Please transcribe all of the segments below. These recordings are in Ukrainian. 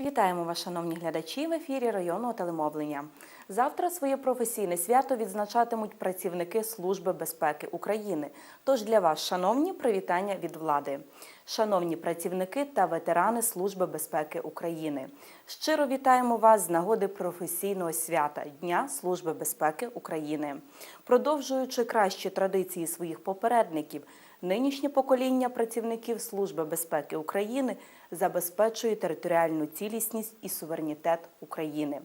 Вітаємо вас, шановні глядачі, в ефірі районного телемовлення. Завтра своє професійне свято відзначатимуть працівники Служби безпеки України. Тож для вас, шановні, привітання від влади. Шановні працівники та ветерани Служби безпеки України. Щиро вітаємо вас з нагоди професійного свята Дня Служби безпеки України. Продовжуючи кращі традиції своїх попередників, нинішнє покоління працівників Служби безпеки України забезпечує територіальну цілісність і суверенітет України.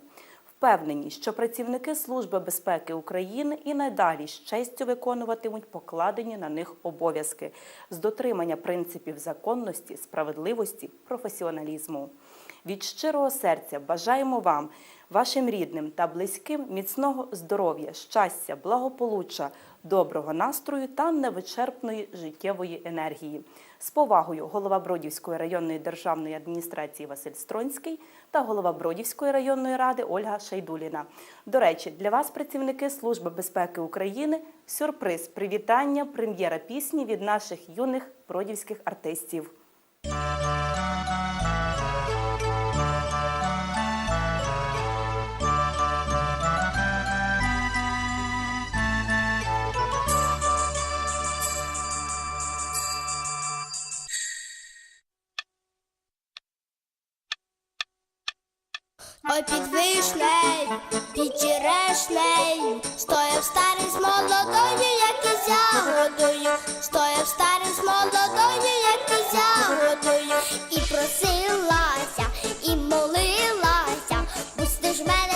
Впевнені, що працівники Служби безпеки України і надалі з честю виконуватимуть покладені на них обов'язки з дотримання принципів законності, справедливості, професіоналізму. Від щирого серця бажаємо вам, вашим рідним та близьким міцного здоров'я, щастя, благополуччя, доброго настрою та невичерпної життєвої енергії. З повагою голова Бродівської районної державної адміністрації Василь Стронський та голова Бродівської районної ради Ольга Шайдуліна. До речі, для вас, працівники Служби безпеки України, сюрприз привітання, прем'єра пісні від наших юних бродівських артистів. Ой, під вишнею, під черешнею, стояв старий з молодою, як і ягодою, стояв старий з молодою, як і ягодою, і просилася, і молилася, пусти ж мене,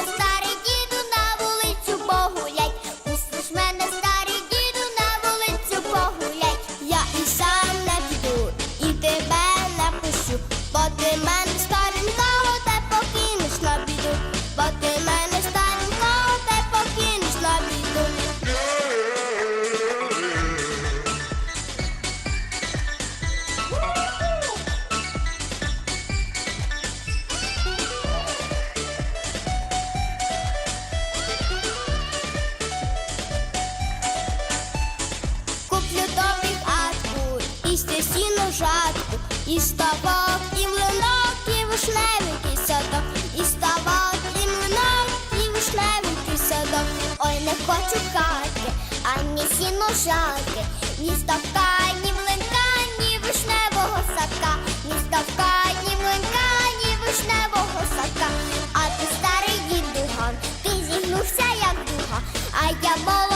і стясіну жатку, і ставок, і млинок, і вишневенький садок, і ставок, і млинок, і вишневенький садок. Ой, не хочу хати, ані сіно жатки, ні ставка, ні млинка, ні вишневого садка, ні ставка, ні млинка, ні вишневого садка. А ти старий дідуган, ти зігнувся, як дуга, а я мол.